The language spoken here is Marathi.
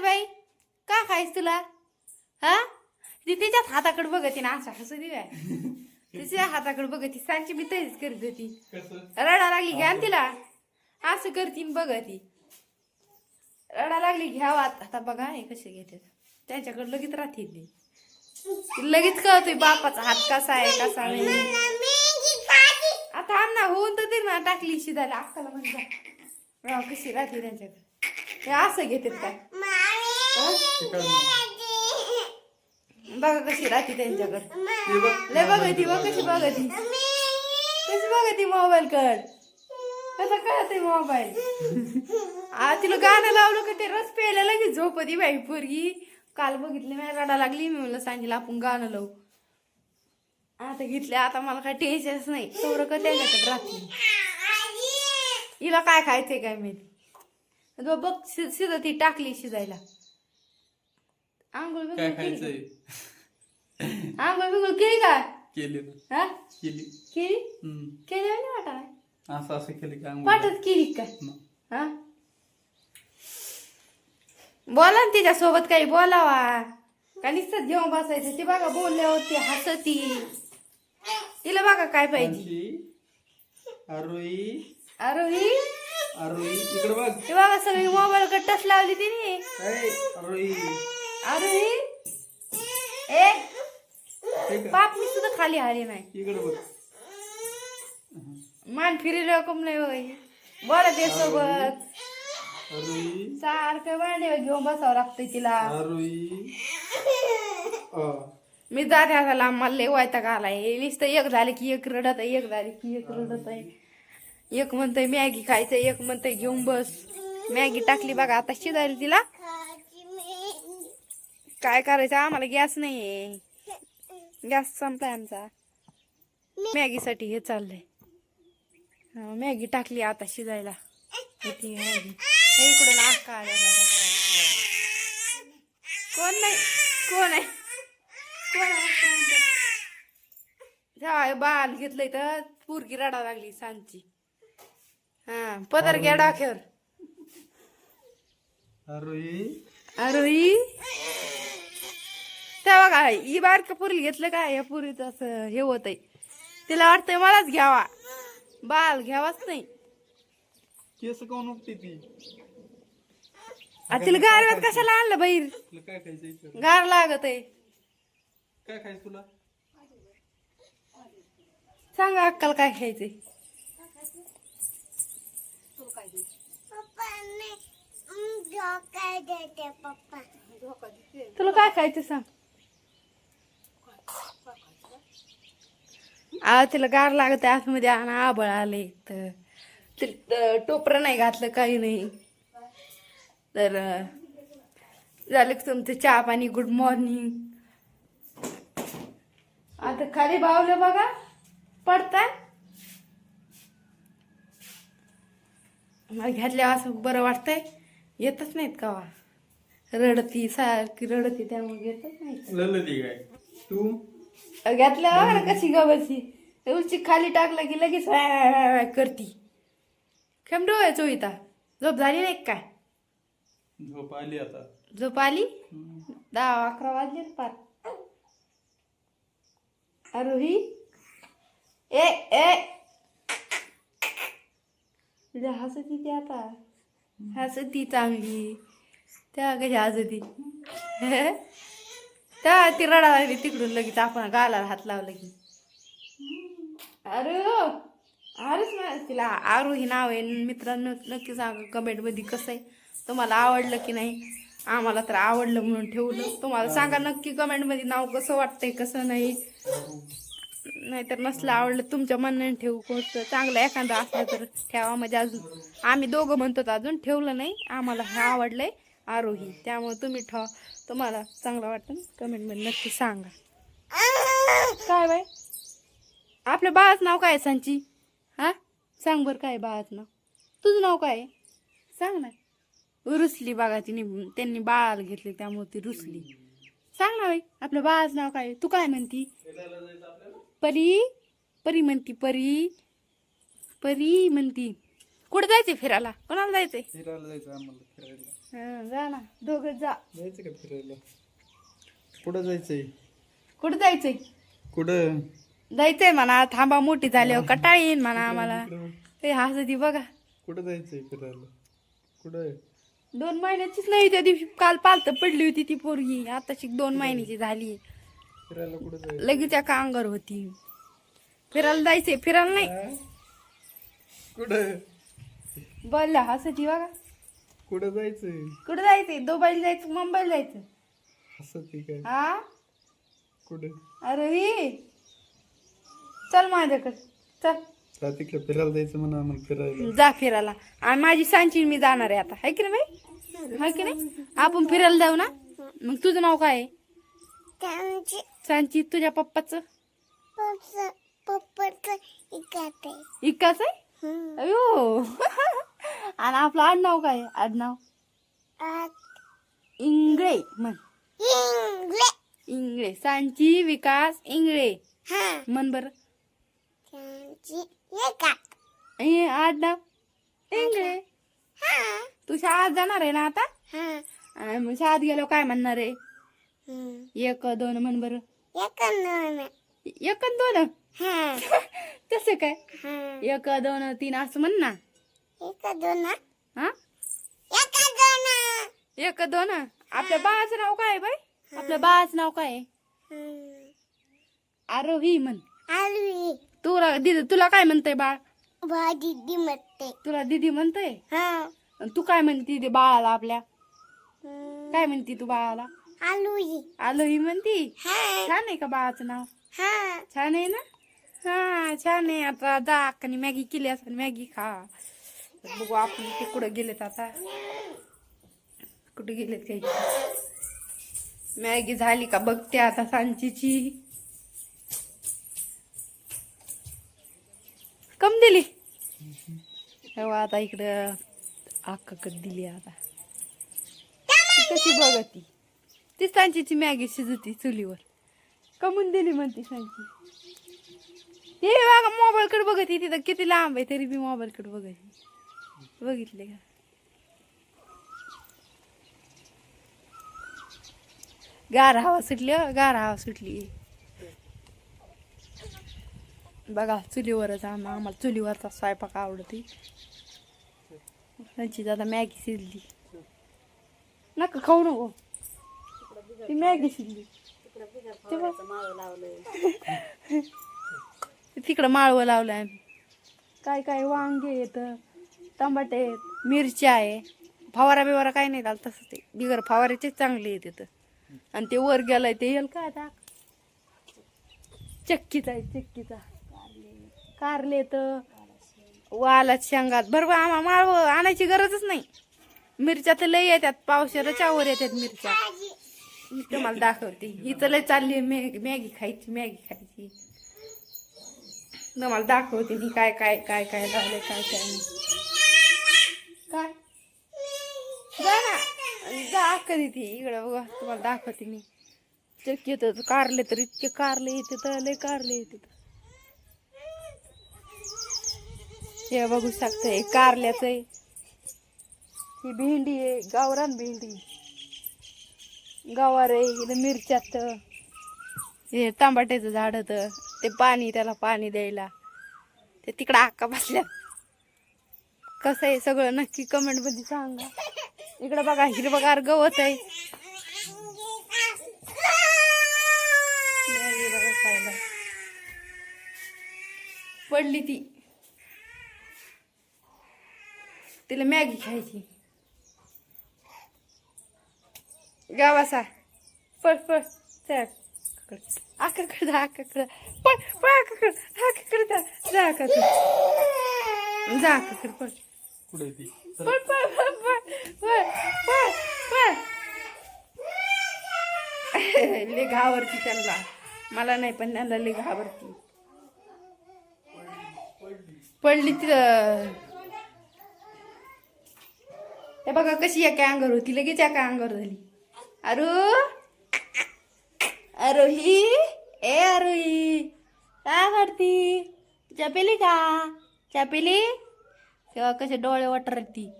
बाई. का खायच तुला? हा? ती तिच्याच हाताकडे बघती ना अशा हसू दे तिच्या हाताकडे बघती. सांची मी तरीच करत होती. कसं? रडा लागली घ्या तिला. असं करतीन बघती. रडा लागली घ्यावा आता. बघा हे कसे घेते. त्यांच्याकडे लगेच राहते ती. ती लगेच कळतोय बापाचा हात कसा आहे कसा नाही. आता आम ना होऊन तर ते ना टाकली शिजायला. अक्काला म्हणजे कशी राहते त्यांच्याकडे? हे असं घेतात काय हं? बघा कशी राहते त्यांच्याकडे. ते बघ. लय बघती बघ कशी बघती. कशी बघती मोबाईल कड. कसं कळते मोबाईल आ तिला गाणं लावलं का ते रस प्यायला लगेच झोपती बाई पोरगी. काल बघितली नाही रडा लागली. मी म्हणलं सांगितलं आपण गाणं लावू. आता घेतले आता मला काय टेन्शनच नाही. तेवढं का त्यांच्याकडे राहते. हिला काय खायचंय काय माहिती? तो बघ शि- शिजत ती टाकली शिजायला. आंघोळ काय बिंघोळ केली खायचंय? का? आंघोळ बिंघोळ केली का? केली ना. हा? केली. केली? हम्म. केली नाही वाटा असं असं केलं की वाटत केली काय न. हा? बोला ना तिच्या सोबत काही बोलावा. का नुसतं जेवण बसायचं? ती बघा बोलल्यावर ती हसती. तिला बघा काय पाहिजे. आणखी आरोही. अरे ही आरोही इकडे बघ. ती बघा सगळी मोबाईल टच लावली तिने. काय अरे ही ए. हे का बाप मी सुद्धा खाली आली नाही इकडे बघ. मान फिरी रकम नाही बोला ते सोबत. सारखं भांडे घेऊन बसावं लागतंय तिला. मी जाते आता लांब मला लय वैताग आलाय नुसतं एक झालं की एक रडत आहे एक झालं की एक रडत आहे. एक म्हणतंय मॅगी खायचं एक म्हणतंय घेऊन बस. मॅगी टाकली बघा आता शिजायला तिला. काय करायचं? आम्हाला गॅस नाही गॅस संपलाय आमचा. मॅगीसाठी हे चाललंय. मॅगी टाकली आता शिजायला. इथे मॅगी. इकडून बघा. कोण नाही? कोण आहे? कोण आहे? बाल घेतलंय तर पुरगी रडा लागली सांची. हा पदर घ्या डोक्यावर. आरोही अरे. ही काय ही बारक्या पुरीला घेतलं काय या पुरीचं असं हे होत आहे तिला वाटतंय मलाच घ्यावा. बाल घ्यावाच नाही. केस कोण उठते ती? आ, तिला गारव्यात कशाला आणलं बाहेर? तुला काय खायचं इकडे गार लागत आहे काय खायचं तुला? सांगा अक्काला काय खायचंय. तुला काय खायचं सांग. आ तिला गार लागत आतमध्ये आणा आबळ आले तर टोपरं नाही घातलं काही नाही. तर झालं की तुमचं चहा पाणी गुड मॉर्निंग आता खाली बावलं बघा पडता मला घातल्यावर असं बरं वाटतंय. येतच नाहीत का वा? रडती सारखी रडती त्यामुळे येतच नाही तू? घातल्यावर कशी गवची उलची खाली टाकलं की लगेच करती. खेम डोळ्याचो इथं झोप झाली नाही काय झोप आली आता. झोप आली. दहा अकरा वाजले पार. आरोही ए ए. हसती ती आता. हसती चांगली. त्या कशी हसती? त्या ती रडा लागली तिकडून लगेच. आपण गालाला हात लावला की. अरे हो. अरेच नाही तिला आरोही नाव आहे. मित्रांनो नक्की सांगा कमेंटमध्ये कसं आहे? तुम्हाला आवडलं की नाही? आम्हाला तर आवडलं म्हणून ठेवलं. तुम्हाला सांगा नक्की कमेंटमध्ये नाव कसं वाटतंय कसं नाही? नाहीतर नसलं आवडलं तुमच्या मनाने ठेवू. कोणतं? चांगलं एखादं असलं तर ठेवा. म्हणजे अजून आम्ही दोघं म्हणतो अजून ठेवलं नाही. आम्हाला हे आवडलंय आरोही. त्यामुळे तुम्ही ठेवा. तुम्हाला चांगलं वाटतं. कमेंटमध्ये नक्की सांगा. काय बाय आपल्या बाळाचं नाव काय सांची? हा? सांग बरं काय बाळाचं नाव. तुझं नाव काय सांग ना. रुसली बघा तिने त्यांनी बाळाला घेतले त्यामुळे ती रुसली. सांग ना बाई आपल्या बाळाचं नाव काय? तू काय म्हणती? परी? परी म्हणती परी. परी म्हणती. कुठं जायचंय फिरायला? कोणाला जायचंय? फिरायला जायचं आम्हाला फिरायला. हं, जा ना दोघं जा. जायचं का फिरायला? कुठं जायचंय? कुठं जायचंय? कुठं? जायचंय म्हणा थांबा मोठी झाल्यावर कटाळी येईन म्हणा आम्हाला. ते हसती बघा. कुठं जायचंय फिरायला? कुठं दोन महिन्याचीच नाही त्या दिवशी काल पालत पडली होती ती पोरगी. आताशी दोन महिन्याची झाली. फिरायला कुठं जायचं? लगेच एका अंगावर होती. फिरायला जायचंय. फिरायला नाही. हा? कुठं बोलला हसायची बघा. कुठं जायचंय? कुठं जायचंय? दुबईला जायचं मुंबईला जायचं? हसत काय? हा? कुठं? अरे ही! चल माझ्याकडे. चल. जा तिकडे फिरायला जायचं म्हणा फिरायला. जा फिरायला. आणि माझी सांची मी जाणार आहे आता. है की नाही बाई? है की नाही? आपण फिरायला जाऊ ना? मग तुझं नाव काय आहे? त्यांची सांची तुझ्या पप्पाचं? पप्पा पप्पाचं इकात आहे. इकाच आहे? हम्म. अयो. आणि आपलं आडनाव काय आहे? आडनाव? आत इंगळे म्हण. इंग्ले इंगळे. सांची विकास इंगळे. हा. म्हण बरं. हे आडनाव. इंगळे हा. तू शाळेत जाणार आहे ना आता? हा. आणि मग शाळेत गेलो काय म्हणणार आहे. एक दोन म्हण बरं. एक दोन. एक अन दोन? हा. तसं काय? हा. एक दोन तीन असं म्हण ना. एक दोन. हा? एक दोन. एक दोन? आपल्या बाळाचं नाव काय बाई? आपल्या बाळाचं नाव काय. आरोही म्हण. तुला दिदी तुला काय म्हणतंय बाळ? भाजी दिमते तुला दिदी म्हणतंय? हा. तू काय म्हणती ते बाळाला आपल्या? हम्म. काय म्हणती तू बाळाला? आलवी आलोही म्हणती? हा. छान आहे का बाळाचं नाव? हा. छान आहे ना? हा छान आहे. आता जा अक्काने मॅगी केली असेल मॅगी खा. बघू आपण ते कुठं गेलेत आता. कुठे गेलेत काही मॅगी झाली का? बघते आता सांचीची. कम दिली. हो आता इकडं अक्काकडे दिली आता. कशी बघती? ती सांचीची मॅगी शिजती चुलीवर. कमून दिली म्हणती सांची. हे बघा मोबाईल कडे बघत तिथं. किती लांब आहे तरी मी मोबाईल कडे बघत. बघितले का? गार हवा सुटली हो, गार हवा सुटली. बघा चुलीवरच आम आम्हाला चुलीवरचा स्वयंपाक आवडते. त्यांची आता मॅगी शिजली. नका खाऊ नको. ती मॅगी शिजली. तिकडं माळवं लावलं आम्ही. काय काय वांगे येत टमाटे आहेत मिरच्या आहे. फवारा बिवारा काय नाही झालं तसं ते. बिगर फवाऱ्याचेच चांगले येते तिथं आणि ते वर गेलाय ते येईल का आता? चक्कीचा आहे चक्कीचा कारले तर वालात शेंगात. बरोबर आम्हा माळवं आणायची गरजच नाही. मिरच्या तर लय येतात पावसाळ्याच्या वर येतात मिरच्या. मी तुम्हाला दाखवते. इथं लय चालली मॅगी मॅगी खायची मॅगी खायची. तुम्हाला दाखवते मी काय काय काय काय लावले काय काय नाही. काय? जा ना. ती इकडं बघा तुम्हाला दाखवते मी. चक्की येतं कारले तर इतके कारले येते तर लय कारले येते हे बघू शकता हे कारल्याचं आहे. ही भेंडी आहे गावरान भेंडी. गवार आहे इथं मिरच्यात हे तांबाट्याचं झाड होतं. ते पाणी त्याला पाणी द्यायला. ते तिकडं आका बसल्या. कसं आहे सगळं? नक्की कमेंटमध्ये सांगा. इकडं बघा हिरवगार गवत आहे. पडली ती. तिला मॅगी खायची. गावासा पळ पळ. चल आकाकडे जा आकाकडे पळ पळ आकाकडे आकाकडे जा. जा आकाकडे जा आकाकडे पळ. कुठे ती? पळ पळ पळ पळ पळ पळ पळ. लय घाबरती त्यांना. मला नाही पण त्यांना लय घाबरती. पडली तिथं हे बघा कशी एका अंगावर होती लगेच एका अंगावर झाली. अरु. अरोही. ए अरोही. काय करती? चपेली का? चपेली? तेव्हा कसे डोळे वाटरती.